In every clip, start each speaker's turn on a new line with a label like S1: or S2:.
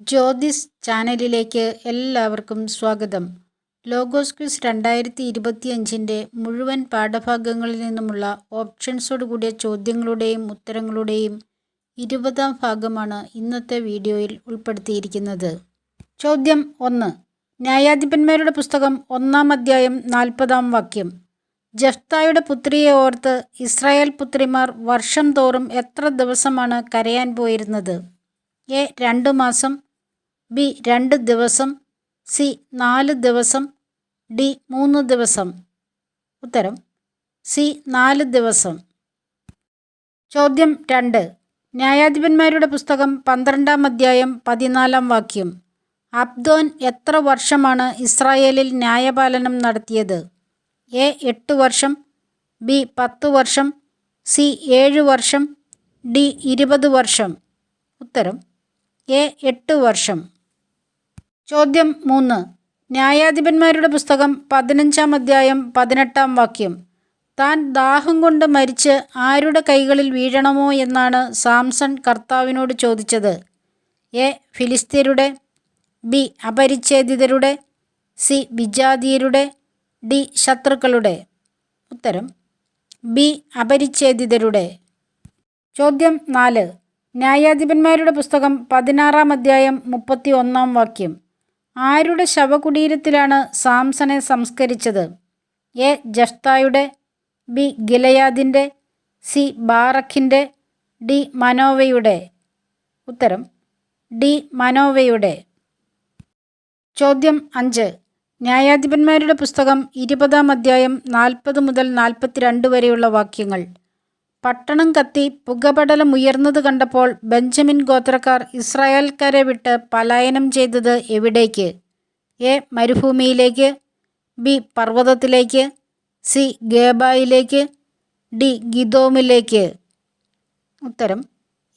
S1: ജ്യോതിസ് ചാനലിലേക്ക് എല്ലാവർക്കും സ്വാഗതം. ലോഗോസ് ക്വിസ് രണ്ടായിരത്തി ഇരുപത്തിയഞ്ചിന്റെ മുഴുവൻ പാഠഭാഗങ്ങളിൽ നിന്നുമുള്ള ഓപ്ഷൻസോടുകൂടിയ ചോദ്യങ്ങളുടെയും ഉത്തരങ്ങളുടെയും ഇരുപതാം ഭാഗമാണ് ഇന്നത്തെ വീഡിയോയിൽ ഉൾപ്പെടുത്തിയിരിക്കുന്നത്. ചോദ്യം ഒന്ന്. ന്യായാധിപന്മാരുടെ പുസ്തകം ഒന്നാം അധ്യായം നാൽപ്പതാം വാക്യം. ജഫ്തായുടെ പുത്രിയെ ഓർത്ത് ഇസ്രായേൽ പുത്രിമാർ വർഷം തോറും എത്ര ദിവസമാണ് കരയാൻ പോയിരുന്നത്? എ. രണ്ട് മാസം ബി രണ്ട് ദിവസം സി നാല് ദിവസം ഡി മൂന്ന് ദിവസം. ഉത്തരം സി നാല് ദിവസം. ചോദ്യം രണ്ട്. ന്യായാധിപന്മാരുടെ പുസ്തകം പന്ത്രണ്ടാം അധ്യായം പതിനാലാം വാക്യം. അബ്ദോൻ എത്ര വർഷമാണ് ഇസ്രായേലിൽ ന്യായപാലനം നടത്തിയത്? എ എട്ട് വർഷം ബി പത്ത് വർഷം സി ഏഴ് വർഷം ഡി ഇരുപത് വർഷം. ഉത്തരം എ എട്ട് വർഷം. ചോദ്യം മൂന്ന്. ന്യായാധിപന്മാരുടെ പുസ്തകം പതിനഞ്ചാം അധ്യായം പതിനെട്ടാം വാക്യം. താൻ ദാഹം കൊണ്ട് മരിച്ച് ആരുടെ കൈകളിൽ വീഴണമോ എന്നാണ് സാംസൺ കർത്താവിനോട് ചോദിച്ചത്. എ. ഫിലിസ്തീനരുടെ ബി. അപരിച്ഛേദിതരുടെ സി. വിജാതീയരുടെ ഡി. ശത്രുക്കളുടെ. ഉത്തരം ബി. അപരിച്ഛേദിതരുടെ. ചോദ്യം നാല്. ന്യായാധിപന്മാരുടെ പുസ്തകം പതിനാറാം അധ്യായം മുപ്പത്തി ഒന്നാം വാക്യം. ആരുടെ ശവകുടീരത്തിലാണ് സാംസനെ സംസ്കരിച്ചത്? എ. ജഷ്തായുടെ ബി. ഗിലയാദിന്റെ സി. ബാറഖിന്റെ ഡി. മനോവയുടെ. ഉത്തരം ഡി. മനോവയുടെ. ചോദ്യം അഞ്ച്. ന്യായാധിപന്മാരുടെ പുസ്തകം ഇരുപതാം അധ്യായം നാൽപ്പത് മുതൽ നാൽപ്പത്തിരണ്ട് വരെയുള്ള വാക്യങ്ങൾ. പട്ടണം കത്തി പുകപടലം ഉയർന്നത് കണ്ടപ്പോൾ ബെഞ്ചമിൻ ഗോത്രക്കാർ ഇസ്രായേൽക്കാരെ വിട്ട് പലായനം ചെയ്തത് എവിടേക്ക്? എ. മരുഭൂമിയിലേക്ക് ബി. പർവതത്തിലേക്ക് സി. ഗേബായിലേക്ക് ഡി. ഗിദോമിലേക്ക്. ഉത്തരം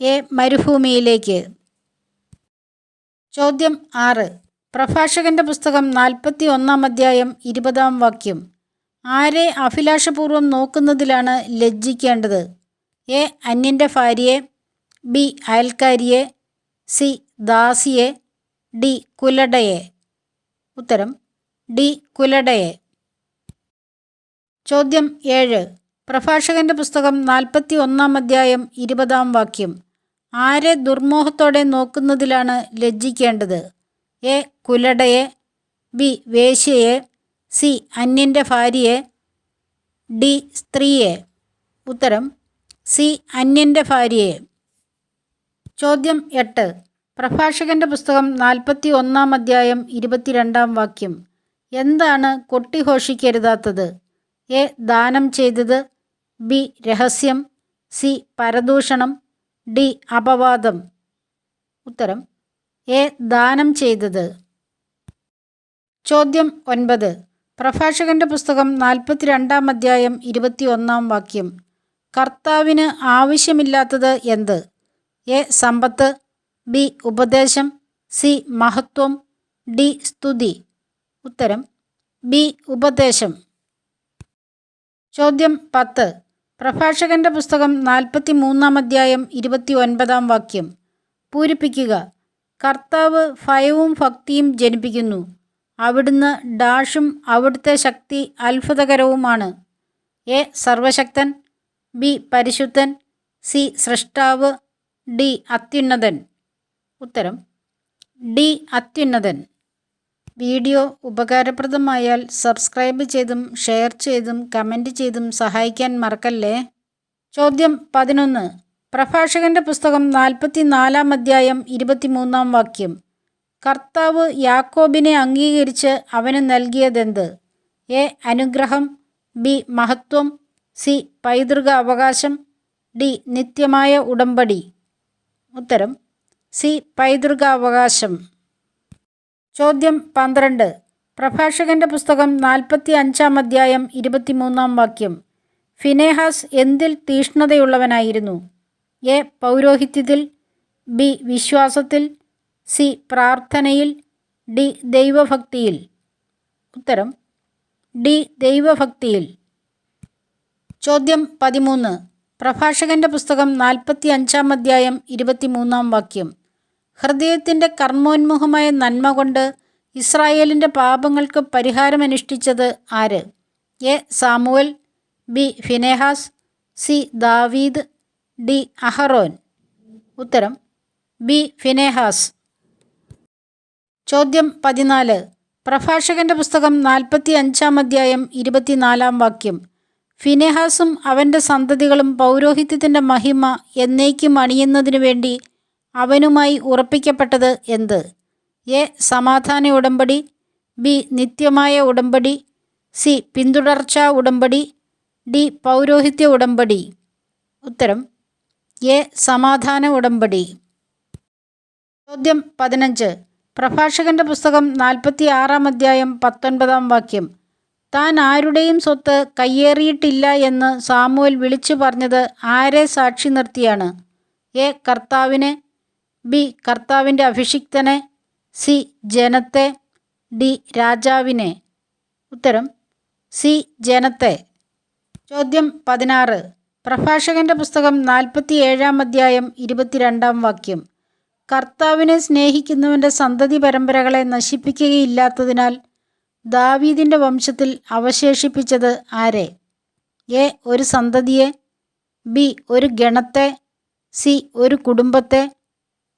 S1: എ. മരുഭൂമിയിലേക്ക്. ചോദ്യം ആറ്. പ്രഭാഷകന്റെ പുസ്തകം നാൽപ്പത്തി ഒന്നാം അധ്യായം ഇരുപതാം വാക്യം. ആരെ അഭിലാഷപൂർവം നോക്കുന്നതിലാണ് ലജ്ജിക്കേണ്ടത്? എ അന്യന്റെ ഭാര്യയെ ബി അയൽക്കാരിയെ സി ദാസിയെ ഡി കുലടയെ. ഉത്തരം ഡി കുലടയെ. ചോദ്യം ഏഴ്. പ്രഭാഷകന്റെ പുസ്തകം നാൽപ്പത്തി ഒന്നാം അധ്യായം ഇരുപതാം വാക്യം. ആരെ ദുർമോഹത്തോടെ നോക്കുന്നതിലാണ് ലജ്ജിക്കേണ്ടത്? എ കുലടയെ ബി വേശ്യയെ സി അന്യന്റെ ഭാര്യയെ ഡി സ്ത്രീയെ. ഉത്തരം സി. അന്യന്റെ ഭാര്യയെ. ചോദ്യം എട്ട്. പ്രഭാഷകന്റെ പുസ്തകം നാൽപ്പത്തി ഒന്നാം അധ്യായം ഇരുപത്തിരണ്ടാം വാക്യം. എന്താണ് കൊട്ടി കൊട്ടിഘോഷിക്കരുതാത്തത്? എ. ദാനം ചെയ്തത്. ബി. രഹസ്യം. സി. പരദൂഷണം. ഡി. അപവാദം. ഉത്തരം. എ. ദാനം ചെയ്തത്. ചോദ്യം ഒൻപത്. പ്രഭാഷകന്റെ പുസ്തകം നാൽപ്പത്തിരണ്ടാം അധ്യായം ഇരുപത്തി ഒന്നാം വാക്യം. കർത്താവിന് ആവശ്യമില്ലാത്തത് എന്ത്? എ. സമ്പത്ത് ബി. ഉപദേശം സി. മഹത്വം ഡി. സ്തുതി. ഉത്തരം ബി. ഉപദേശം. ചോദ്യം പത്ത്. പ്രഭാഷകന്റെ പുസ്തകം നാൽപ്പത്തി മൂന്നാം അധ്യായം ഇരുപത്തി ഒൻപതാം വാക്യം. പൂരിപ്പിക്കുക. കർത്താവ് ഭയവും ഭക്തിയും ജനിപ്പിക്കുന്നു. അവിടുന്ന് ഡാഷും അവിടുത്തെ ശക്തി അത്ഭുതകരവുമാണ്. എ. സർവശക്തൻ. ബി പരിശുദ്ധൻ സി സൃഷ്ടാവ് ഡി അത്യുന്നതൻ. ഉത്തരം ഡി അത്യുന്നതൻ. വീഡിയോ ഉപകാരപ്രദമായാൽ സബ്സ്ക്രൈബ് ചെയ്തും ഷെയർ ചെയ്തും കമന്റ് ചെയ്തും സഹായിക്കാൻ മറക്കല്ലേ? ചോദ്യം പതിനൊന്ന്. പ്രഭാഷകന്റെ പുസ്തകം നാൽപ്പത്തി നാലാം അധ്യായം ഇരുപത്തിമൂന്നാം വാക്യം. കർത്താവ് യാക്കോബിനെ അംഗീകരിച്ച് അവന് നൽകിയതെന്ത്? എ. അനുഗ്രഹം ബി. മഹത്വം സി. പൈതൃക അവകാശം ഡി. നിത്യമായ ഉടമ്പടി. ഉത്തരം സി. പൈതൃക അവകാശം ചോദ്യം പന്ത്രണ്ട്. പ്രഭാഷകന്റെ പുസ്തകം നാൽപ്പത്തി അഞ്ചാം അധ്യായം ഇരുപത്തിമൂന്നാം വാക്യം. ഫിനേഹാസ് എന്തിൽ തീഷ്ണതയുള്ളവനായിരുന്നു? എ. പൗരോഹിത്യത്തിൽ ബി. വിശ്വാസത്തിൽ സി. പ്രാർത്ഥനയിൽ ഡി. ദൈവഭക്തിയിൽ. ഉത്തരം ഡി. ദൈവഭക്തിയിൽ. ചോദ്യം പതിമൂന്ന്. പ്രഭാഷകന്റെ പുസ്തകം നാൽപ്പത്തി അഞ്ചാം അധ്യായം ഇരുപത്തിമൂന്നാം വാക്യം. ഹൃദയത്തിന്റെ കർമ്മോന്മുഖമായ നന്മ കൊണ്ട് ഇസ്രായേലിന്റെ പാപങ്ങൾക്ക് പരിഹാരമനുഷ്ഠിച്ചത് ആര്? A. Samuel B. Phinehas C. ദാവീദ് ഡി. അഹറോൻ. ഉത്തരം ബി. ഫിനേഹാസ്. ചോദ്യം പതിനാല്. പ്രഭാഷകന്റെ പുസ്തകം നാൽപ്പത്തി അഞ്ചാം അധ്യായം ഇരുപത്തിനാലാം വാക്യം. ഫിനെഹാസും അവന്റെ സന്തതികളും പൗരോഹിത്യത്തിന്റെ മഹിമ എന്നേക്കും അണിയുന്നതിനു വേണ്ടി അവനുമായി ഉറപ്പിക്കപ്പെട്ടത് എന്ത്? എ. സമാധാന ഉടമ്പടി ബി. നിത്യമായ ഉടമ്പടി സി. പിന്തുടർച്ചാ ഉടമ്പടി ഡി. പൗരോഹിത്യ ഉടമ്പടി. ഉത്തരം എ. സമാധാന ഉടമ്പടി. ചോദ്യം പതിനഞ്ച്. പ്രഭാഷകന്റെ പുസ്തകം നാൽപ്പത്തി ആറാം അധ്യായം പത്തൊൻപതാം വാക്യം. താൻ ആരുടെയും സ്വത്ത് കയ്യേറിയിട്ടില്ല എന്ന് സാമുവൽ വിളിച്ചു പറഞ്ഞത് ആരെ സാക്ഷി നിർത്തിയാണ്? എ. കർത്താവിനെ ബി. കർത്താവിന്റെ അഭിഷിക്തനെ സി. ജനത്തെ ഡി. രാജാവിനെ. ഉത്തരം സി. ജനത്തെ. ചോദ്യം പതിനാറ്. പ്രഭാഷകന്റെ പുസ്തകം നാൽപ്പത്തി ഏഴാം അധ്യായം ഇരുപത്തിരണ്ടാം വാക്യം. കർത്താവിനെ സ്നേഹിക്കുന്നവന്റെ സന്തതി പരമ്പരകളെ നശിപ്പിക്കുകയില്ലാത്തതിനാൽ ദാവീദിന്റെ വംശത്തിൽ അവശേഷിപ്പിച്ചത് ആരെ? എ ഒരു സന്തതിയെ ബി ഒരു ഗണത്തെ സി ഒരു കുടുംബത്തെ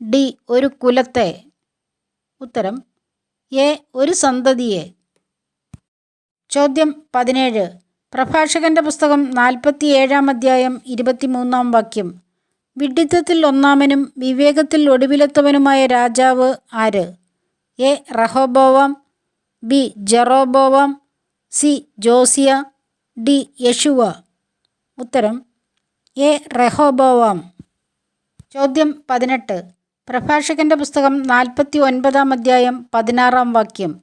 S1: ഡി ഒരു കുലത്തെ. ഉത്തരം എ ഒരു സന്തതിയെ. ചോദ്യം പതിനേഴ്. പ്രഭാഷകന്റെ പുസ്തകം നാൽപ്പത്തി ഏഴാം അധ്യായം ഇരുപത്തിമൂന്നാം വാക്യം. വിഡിത്തത്തിൽ ഒന്നാമനും വിവേകത്തിൽ ഒടുവിലെത്തവനുമായ രാജാവ് ആര്? A Rehoboam B. Jeroboam C. Josiah D. Yeshua. ഉത്തരം എ. റെഹോബോവാം. ചോദ്യം പതിനെട്ട്. പ്രഭാഷകന്റെ പുസ്തകം നാൽപ്പത്തി ഒൻപതാം അധ്യായം പതിനാറാം വാക്യം.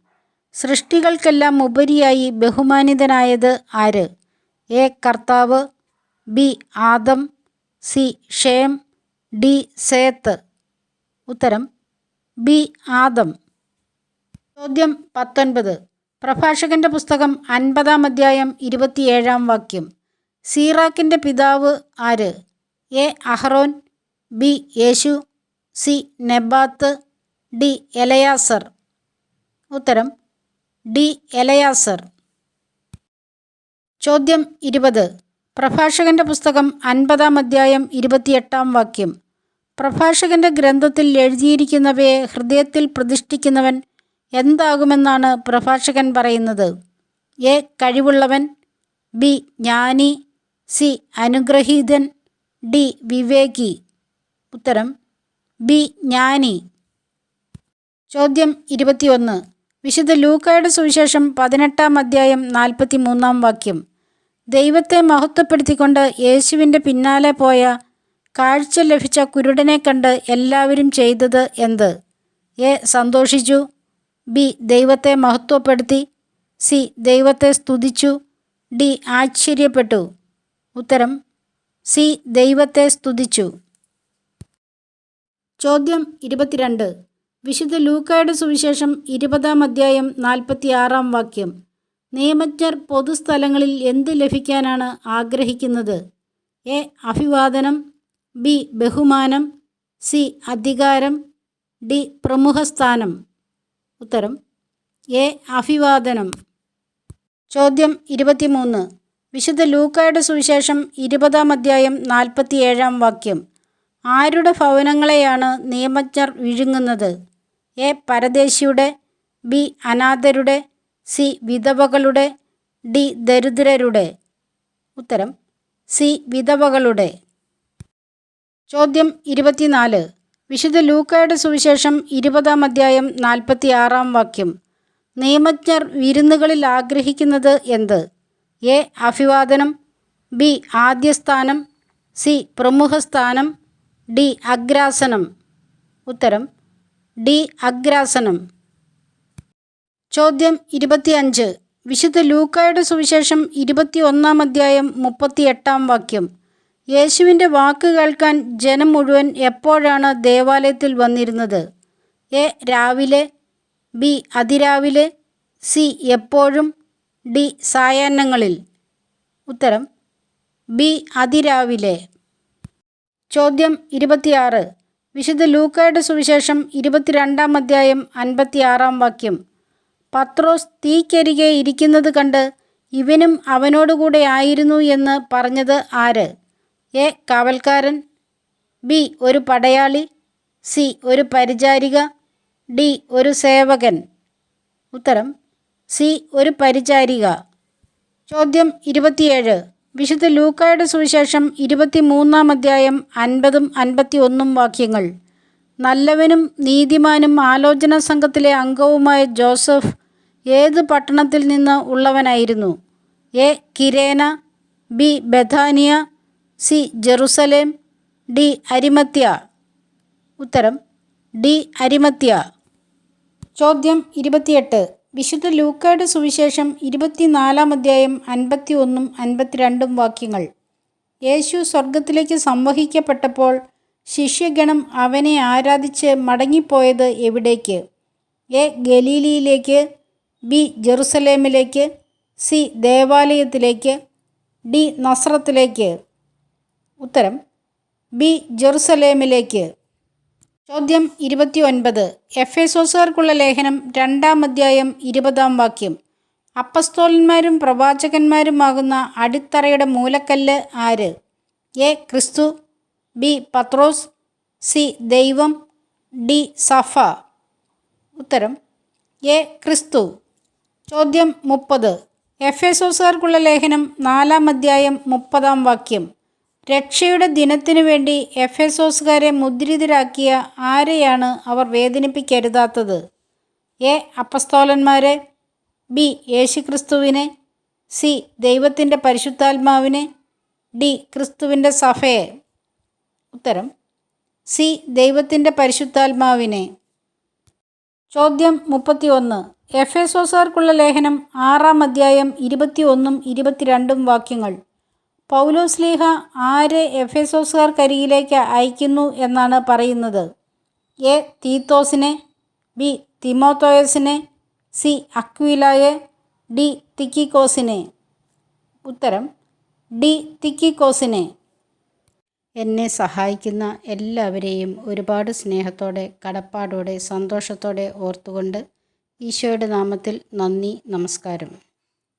S1: സൃഷ്ടികൾക്കെല്ലാം ഉപരിയായി ബഹുമാനിതനായത് ആര്? എ. കർത്താവ് B. Adam C. Shem D. Seth. ഉത്തരം ബി. ആദം. ചോദ്യം പത്തൊൻപത്. പ്രഭാഷകന്റെ പുസ്തകം അൻപതാം അധ്യായം ഇരുപത്തിയേഴാം വാക്യം. സീറാക്കിന്റെ പിതാവ് ആര്? എ. അഹ്റോൻ ബി. യേശു സി. Nebat D. എലയാസർ. ഉത്തരം ഡി. എലയാസർ. ചോദ്യം ഇരുപത്. പ്രഭാഷകന്റെ പുസ്തകം അൻപതാം അധ്യായം ഇരുപത്തിയെട്ടാം വാക്യം. പ്രഭാഷകന്റെ ഗ്രന്ഥത്തിൽ എഴുതിയിരിക്കുന്നവയെ ഹൃദയത്തിൽ പ്രതിഷ്ഠിക്കുന്നവൻ എന്താകുമെന്നാണ് പ്രഭാഷകൻ പറയുന്നത്? എ. കഴിവുള്ളവൻ ബി. ജ്ഞാനി സി. അനുഗ്രഹീതൻ ഡി. വിവേകി. ഉത്തരം ബി. ജ്ഞാനി. ചോദ്യം ഇരുപത്തിയൊന്ന്. വിശുദ്ധ ലൂക്കായുടെ സുവിശേഷം പതിനെട്ടാം അധ്യായം നാൽപ്പത്തി മൂന്നാം വാക്യം. ദൈവത്തെ മഹത്വപ്പെടുത്തിക്കൊണ്ട് യേശുവിന്റെ പിന്നാലെ പോയ കാഴ്ച ലഭിച്ച കുരുടനെ കണ്ട് എല്ലാവരും ചെയ്തത് എന്ത്? എ. സന്തോഷിച്ചു. ബി ദൈവത്തെ മഹത്വപ്പെടുത്തി സി ദൈവത്തെ സ്തുതിച്ചു ഡി ആശ്ചര്യപ്പെട്ടു. ഉത്തരം സി ദൈവത്തെ സ്തുതിച്ചു. ചോദ്യം ഇരുപത്തിരണ്ട്. വിശുദ്ധ ലൂക്കയുടെ സുവിശേഷം ഇരുപതാം അധ്യായം നാൽപ്പത്തിയാറാം വാക്യം. നിയമജ്ഞർ പൊതുസ്ഥലങ്ങളിൽ എന്ത് ലഭിക്കാനാണ് ആഗ്രഹിക്കുന്നത്? എ അഭിവാദനം ബി ബഹുമാനം സി അധികാരം ഡി പ്രമുഖസ്ഥാനം. ഉത്തരം എ അഭിവാദനം. ചോദ്യം ഇരുപത്തിമൂന്ന്. വിശുദ്ധ ലൂക്കായുടെ സുവിശേഷം ഇരുപതാം അധ്യായം നാൽപ്പത്തിയേഴാം വാക്യം. ആരുടെ ഭവനങ്ങളെയാണ് നിയമജ്ഞർ വിഴുങ്ങുന്നത്? എ പരദേശിയുടെ ബി അനാഥരുടെ സി വിധവകളുടെ ഡി ദരിദ്രരുടെ. ഉത്തരം സി വിധവകളുടെ. ചോദ്യം ഇരുപത്തിനാല്. വിശുദ്ധ ലൂക്കയുടെ സുവിശേഷം ഇരുപതാം അധ്യായം നാൽപ്പത്തി ആറാം വാക്യം. നിയമജ്ഞർ വിരുന്നുകളിൽ ആഗ്രഹിക്കുന്നത് എന്ത്? എ. അഭിവാദനം. ബി. ആദ്യസ്ഥാനം. സി. പ്രമുഖസ്ഥാനം. ഡി. അഗ്രാസനം. ഉത്തരം. ഡി. അഗ്രാസനം. ചോദ്യം ഇരുപത്തിയഞ്ച്. വിശുദ്ധ ലൂക്കായുടെ സുവിശേഷം ഇരുപത്തി ഒന്നാം അധ്യായം മുപ്പത്തി എട്ടാം വാക്യം. യേശുവിന്റെ വാക്ക് കേൾക്കാൻ ജനം മുഴുവൻ എപ്പോഴാണ് ദേവാലയത്തിൽ വന്നിരുന്നത്? എ രാവിലെ ബി അതിരാവിലെ സി എപ്പോഴും ഡി സായാഹ്നങ്ങളിൽ. ഉത്തരം ബി അതിരാവിലെ. ചോദ്യം ഇരുപത്തിയാറ്. വിശുദ്ധ ലൂക്കയുടെ സുവിശേഷം ഇരുപത്തിരണ്ടാം അധ്യായം അൻപത്തിയാറാം വാക്യം. പത്രോസ് തീക്കരികെ ഇരിക്കുന്നത് കണ്ട് ഇവനും അവനോടുകൂടെ ആയിരുന്നു എന്ന് പറഞ്ഞത് ആര്? എ കാവൽക്കാരൻ. ബി ഒരു പടയാളി. സി ഒരു പരിചാരിക. ഡി ഒരു സേവകൻ. ഉത്തരം സി ഒരു പരിചാരിക. ചോദ്യം ഇരുപത്തിയേഴ്. വിശുദ്ധ ലൂക്കായുടെ സുവിശേഷം ഇരുപത്തിമൂന്നാം അധ്യായം അൻപതും അൻപത്തി ഒന്നും വാക്യങ്ങൾ. നല്ലവനും നീതിമാനും ആലോചന സംഘത്തിലെ അംഗവുമായ ജോസഫ് ഏത് പട്ടണത്തിൽ നിന്ന് ഉള്ളവനായിരുന്നു? എ കിരേന. B ബഥാനിയ. C Jerusalem D Arimathea. ഉത്തരം ഡി അരിമത്യ. ചോദ്യം ഇരുപത്തിയെട്ട്. വിശുദ്ധ ലൂക്കയുടെ സുവിശേഷം ഇരുപത്തിനാലാം അധ്യായം അൻപത്തി ഒന്നും അൻപത്തിരണ്ടും വാക്യങ്ങൾ. യേശു സ്വർഗത്തിലേക്ക് സംവഹിക്കപ്പെട്ടപ്പോൾ ശിഷ്യഗണം അവനെ ആരാധിച്ച് മടങ്ങിപ്പോയത് എവിടേക്ക്? എ ഗലീലിയിലേക്ക് ബി ജെറുസലേമിലേക്ക് സി ദേവാലയത്തിലേക്ക് ഡി നസ്രത്തിലേക്ക്. ഉത്തരം ബി ജെറുസലേമിലേക്ക്. ചോദ്യം ഇരുപത്തി ഒൻപത് എഫ് എസോസുകാർക്കുള്ള ലേഖനം രണ്ടാം അധ്യായം ഇരുപതാം വാക്യം. അപ്പസ്തോലന്മാരും പ്രവാചകന്മാരുമാകുന്ന അടിത്തറയുടെ മൂലക്കല്ല് ആര്? എ ക്രിസ്തു ബി പത്രോസ് സി ദൈവം ഡി സഫ. ഉത്തരം എ ക്രിസ്തു. ചോദ്യം മുപ്പത്. എഫ് എസോസുകാർക്കുള്ള ലേഖനം നാലാം അധ്യായം മുപ്പതാം വാക്യം. രക്ഷയുടെ ദിനത്തിനു വേണ്ടി എഫ് എസോസുകാരെ മുദ്രിതരാക്കിയ ആരെയാണ് അവർ വേദനിപ്പിക്കരുതാത്തത്? എ. അപ്പസ്തോലന്മാരെ ബി. യേശുക്രിസ്തുവിനെ സി. ദൈവത്തിന്റെ പരിശുദ്ധാത്മാവിനെ ഡി. ക്രിസ്തുവിന്റെ സഭയെ. ഉത്തരം സി. ദൈവത്തിന്റെ പരിശുദ്ധാത്മാവിനെ. ചോദ്യം മുപ്പത്തിയൊന്ന്. എഫ് എസോസാർക്കുള്ള ലേഖനം ആറാം അധ്യായം ഇരുപത്തി ഒന്നും ഇരുപത്തിരണ്ടും വാക്യങ്ങൾ. പൗലോസ്ലീഹ ആരെ എഫ് എസോസുകാർക്കരികിലേക്ക് അയക്കുന്നു എന്നാണ് പറയുന്നത്. എ. തീത്തോസിനെ ബി. തിമോത്തോയസിനെ സി. അക്വിലായെ ഡി. തിക്കിക്കോസിനെ. ഉത്തരം ഡി. തിക്കിക്കോസിനെ. എന്നെ സഹായിക്കുന്ന എല്ലാവരെയും ഒരുപാട് സ്നേഹത്തോടെ കടപ്പാടോടെ സന്തോഷത്തോടെ ഓർത്തുകൊണ്ട് ഈശോയുടെ നാമത്തിൽ നന്ദി നമസ്കാരം.